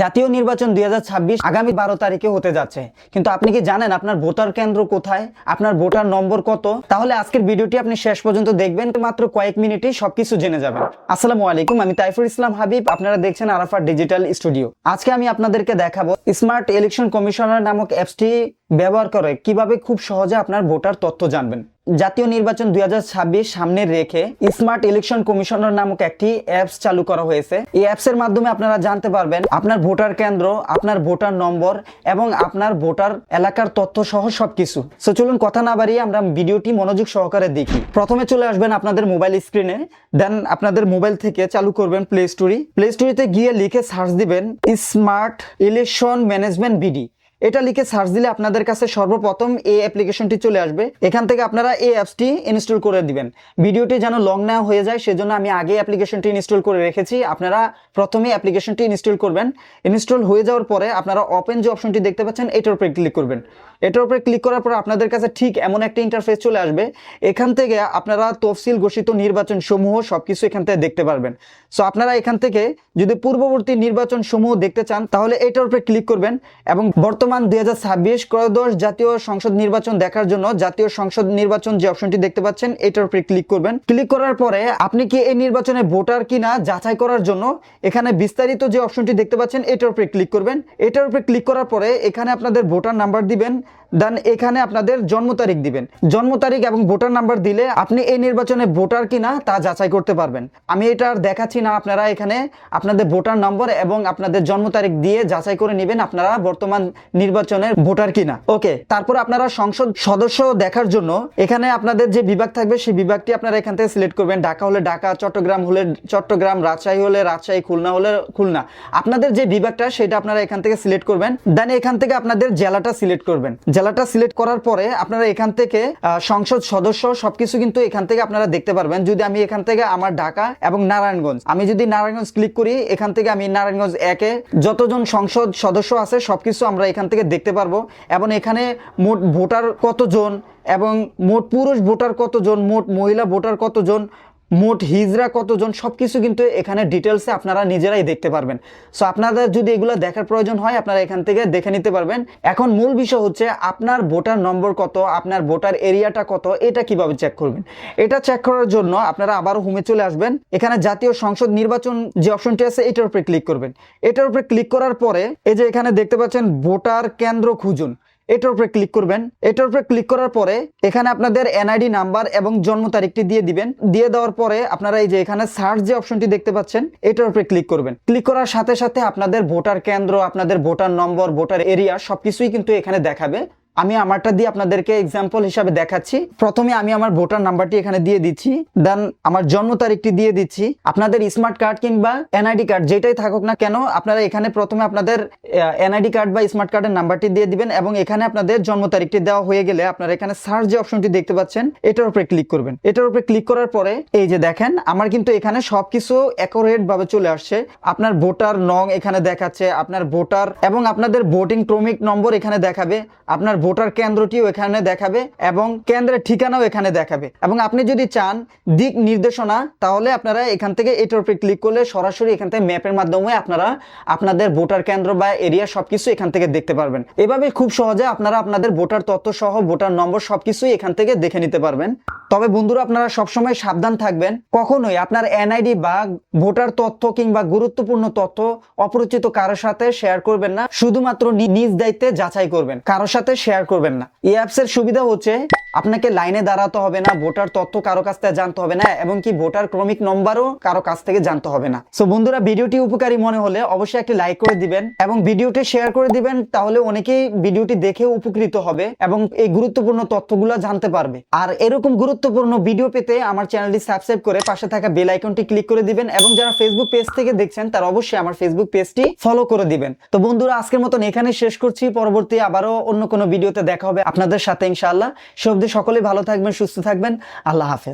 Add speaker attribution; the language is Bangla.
Speaker 1: জাতীয় নির্বাচন দুই আগামী বারো তারিখে হতে যাচ্ছে। কিন্তু আপনি কি জানেন আপনার ভোটার কেন্দ্র কোথায়? আপনার ভোটার নম্বর কত? তাহলে আজকের ভিডিওটি আপনি শেষ পর্যন্ত দেখবেন। মাত্র কয়েক মিনিটে সবকিছু জেনে যাবেন। আসসালামু আলাইকুম, আমি তাইফুর ইসলাম হাবিব। আপনারা দেখছেন আরাফার ডিজিটাল স্টুডিও। আজকে আমি আপনাদেরকে দেখাবো স্মার্ট ইলেকশন কমিশনার নামক অ্যাপসটি ব্যবহার করে কীভাবে খুব সহজে আপনার ভোটার তথ্য জানবেন। জাতীয় নির্বাচন দু হাজার ছাব্বিশ সামনে রেখে স্মার্ট ইলেকশন কমিশনার নামক একটি অ্যাপস চালু করা হয়েছে। এই অ্যাপস এর মাধ্যমে আপনারা জানতে পারবেন আপনার ভোটার কেন্দ্র, আপনার ভোটার নম্বর এবং আপনার ভোটার এলাকার তথ্য সহ সবকিছু। সো চলুন কথা না বাড়িয়ে আমরা ভিডিওটি মনোযোগ সহকারে দেখি। প্রথমে চলে আসবেন আপনাদের মোবাইল স্ক্রিনে দেন আপনাদের মোবাইল থেকে চালু করবেন প্লে স্টোরি প্লে স্টোরিতে গিয়ে লিখে সার্চ দিবেন স্মার্ট ইলেকশন ম্যানেজমেন্ট বিডি এটা লিখে সার্চ দিলে আপনাদের কাছে সর্বপ্রথম এই অ্যাপ্লিকেশনটি চলে আসবে। এখান থেকে আপনারা এই অ্যাপসটি ইনস্টল করে দিবেন। ভিডিওটি যেন লং না হয়ে যায়, সেজন্য আমি আগে অ্যাপ্লিকেশনটি ইনস্টল করে রেখেছি। আপনারা প্রথমে অ্যাপ্লিকেশনটি ইনস্টল করবেন। ইনস্টল হয়ে যাওয়ার পরে আপনারা ওপেন যে অপশনটি দেখতে পাচ্ছেন, এটার উপরে ক্লিক করবেন। এটার উপরে ক্লিক করার পর আপনাদের কাছে ঠিক এমন একটা ইন্টারফেস চলে আসবে। এখান থেকে আপনারা তফসিল ঘোষিত নির্বাচন সমূহ সবকিছু এখান থেকে দেখতে পারবেন। সো আপনারা এখান থেকে যদি পূর্ববর্তী নির্বাচন সমূহ দেখতে চান, তাহলে এটার উপরে ক্লিক করবেন এবং বর্তমান দুই হাজার ছাব্বিশ ক্রয়োদশ জাতীয় সংসদ নির্বাচন দেখার জন্য জাতীয় সংসদ নির্বাচন যে অপশনটি দেখতে পাচ্ছেন, এটার উপরে ক্লিক করবেন। ক্লিক করার পরে আপনি কি এই নির্বাচনে ভোটার কিনা যাচাই করার জন্য এখানে বিস্তারিত যে অপশনটি দেখতে পাচ্ছেন, এটার উপরে ক্লিক করবেন। এটার উপরে ক্লিক করার পরে এখানে আপনাদের ভোটার নাম্বার দিবেন দেন এখানে আপনাদের জন্ম তারিখ দিবেন। জন্ম তারিখ এবং ভোটার নাম্বার দিলে আপনি এই নির্বাচনে ভোটার কিনা তা যাচাই করতে পারবেন। আমি এটা আর দেখাচ্ছি না আপনারা এখানে। আপনাদের ভোটার নম্বর এবং আপনাদের জন্ম তারিখ দিয়ে যাচাই করে নেবেন আপনারা বর্তমান নির্বাচনের ভোটার কিনা। ওকে, তারপর আপনারা সংসদ সদস্য দেখার জন্য এখানে আপনাদের যে বিভাগ থাকবে সেই বিভাগটি আপনারা এখান থেকে সিলেক্ট করবেন। ঢাকা হলে ঢাকা, চট্টগ্রাম হলে চট্টগ্রাম, রাজশাহী হলে রাজশাহী, খুলনা হলে খুলনা। আপনাদের যে বিভাগটা সেটা আপনারা এখান থেকে সিলেক্ট করবেন। দেন এখান থেকে আপনাদের জেলাটা সিলেক্ট করবেন। জেলাটা সিলেক্ট করার পরে আপনারা এখান থেকে সংসদ সদস্য সবকিছু কিন্তু এখান থেকে আপনারা দেখতে পারবেন। যদি আমি এখান থেকে আমার ঢাকা এবং নারায়ণগঞ্জ, আমি যদি নারায়ণগঞ্জ ক্লিক করি, এখান থেকে আমি নারায়ণগঞ্জ একে যতজন সংসদ সদস্য আছে সবকিছু আমরা এখান থেকে দেখতে পারব। এবং এখানে মোট ভোটার কতজন এবং মোট পুরুষ ভোটার কতজন, মোট মহিলা ভোটার কতজন মোট হিজরা কতজন, সবকিছু কিন্তু এখানে ডিটেলসে আপনারা নিজেরাই দেখতে পারবেন। সো আপনাদের যদি এগুলো দেখার প্রয়োজন হয়, আপনারা এখান থেকে দেখে নিতে পারবেন। এখন মূল বিষয় হচ্ছে, আপনার ভোটার নম্বর কত, আপনার ভোটার এরিয়াটা কত, এটা কীভাবে চেক করবেন? এটা চেক করার জন্য আপনারা আবারও হোমে চলে আসবেন। এখানে জাতীয় সংসদ নির্বাচন যে অপশনটি আছে, এটার উপরে ক্লিক করবেন। এটার উপরে ক্লিক করার পরে, এই যে এখানে দেখতে পাচ্ছেন ভোটার কেন্দ্র খুঁজুন। এটার উপরে ক্লিক করবেন। এটার উপরে ক্লিক করার পরে এখানে আপনাদের এনআইডি নাম্বার এবং জন্ম তারিখটি দিয়ে দিবেন। দিয়ে দেওয়ার পরে আপনারা এই যে এখানে সার্চ যে অপশনটি দেখতে পাচ্ছেন, এটার উপরে ক্লিক করবেন। ক্লিক করার সাথে সাথে আপনাদের ভোটার কেন্দ্র, আপনাদের ভোটার নম্বর ভোটার এরিয়া সবকিছুই কিন্তু এখানে দেখাবে। আমি আমারটা দিয়ে আপনাদেরকে এক্সাম্পল হিসাবে দেখাচ্ছি। প্রথমে আমি আমার ভোটার নাম্বারটি এখানে দিয়ে দিচ্ছি। দেন আমার জন্ম তারিখটি দিয়ে দিচ্ছি। আপনাদের স্মার্ট কার্ড কিংবা এনআইডি কার্ড যেটাই থাকুক না কেন, আপনারা এখানে প্রথমে আপনাদের এনআইডি কার্ড বা স্মার্ট কার্ডের নাম্বারটি দিয়ে দিবেন এবং এখানে আপনাদের জন্ম তারিখটি দেওয়া হয়ে গেলে আপনারা এখানে সার্চ যে অপশনটি দেখতে পাচ্ছেন, এটার উপরে ক্লিক করবেন। এটার উপরে ক্লিক করার পরে এই যে দেখেন, আমার কিন্তু এখানে সবকিছু অ্যাকোরেট ভাবে চলে আসছে। আপনার ভোটার নং এখানে দেখাচ্ছে, আপনার ভোটার এবং আপনাদের ভোটিং ক্রমিক নম্বর এখানে দেখাবে। আপনার ভোটার কেন্দ্রটিও এখানে দেখাবে এবং কেন্দ্রের ঠিকানাও এখানে দেখাবে। এবং আপনি যদি চান দিক নির্দেশনা, তাহলে আপনারা এখান থেকে এটার উপরে ক্লিক করলে সরাসরি এখান থেকে ম্যাপের মাধ্যমে আপনারা আপনাদের ভোটার কেন্দ্র বা এরিয়া সবকিছু এখান থেকে দেখতে পারবেন। এভাবে খুব সহজে আপনারা আপনাদের ভোটার তথ্য সহ ভোটার নম্বর সবকিছুই এখান থেকে দেখে নিতে পারবেন। তবে বন্ধুরা, আপনারা সবসময় সাবধান থাকবেন। কখনোই আপনার এনআইডি বা ভোটার তথ্য কিংবা গুরুত্বপূর্ণ তথ্য অপরিচিত কারোর সাথে শেয়ার করবেন না। শুধুমাত্র নিজ দায়িত্বে যাচাই করবেন। কারোর সাথে শেয়ার করবেন না। এই অ্যাপস এর সুবিধা হচ্ছে আপনাকে লাইনে দাঁড়াতে হবে না ভোটার তথ্য কারও কাছ থেকে জানতে হবে না এবং কি ভোটার ক্রমিক নম্বরও কারও কাছ থেকে জানতে হবে না। সো বন্ধুরা, ভিডিওটি উপকারী মনে হলে অবশ্যই একটি লাইক করে দিবেন এবং ভিডিওটি শেয়ার করে দিবেন, তাহলে অনেকেই ভিডিওটি দেখে উপকৃত হবে এবং এই গুরুত্বপূর্ণ তথ্যগুলো জানতে পারবে। আর এরকম গুরুত্বপূর্ণ ভিডিও পেতে আমার চ্যানেলটি সাবস্ক্রাইব করে পাশে থাকা বেল আইকনটি ক্লিক করে দিবেন এবং যারা ফেসবুক পেজ থেকে দেখছেন, তারা অবশ্যই আমার ফেসবুক পেজটি ফলো করে দিবেন। তো বন্ধুরা, আজকের মতন এখানে শেষ করছি। পরবর্তী আবারও অন্য কোনো ভিডিওতে দেখা হবে আপনাদের সাথে ইনশাআল্লাহ। সবদি সকলে ভালো থাকবেন সুস্থ থাকবেন। আল্লাহ হাফেজ।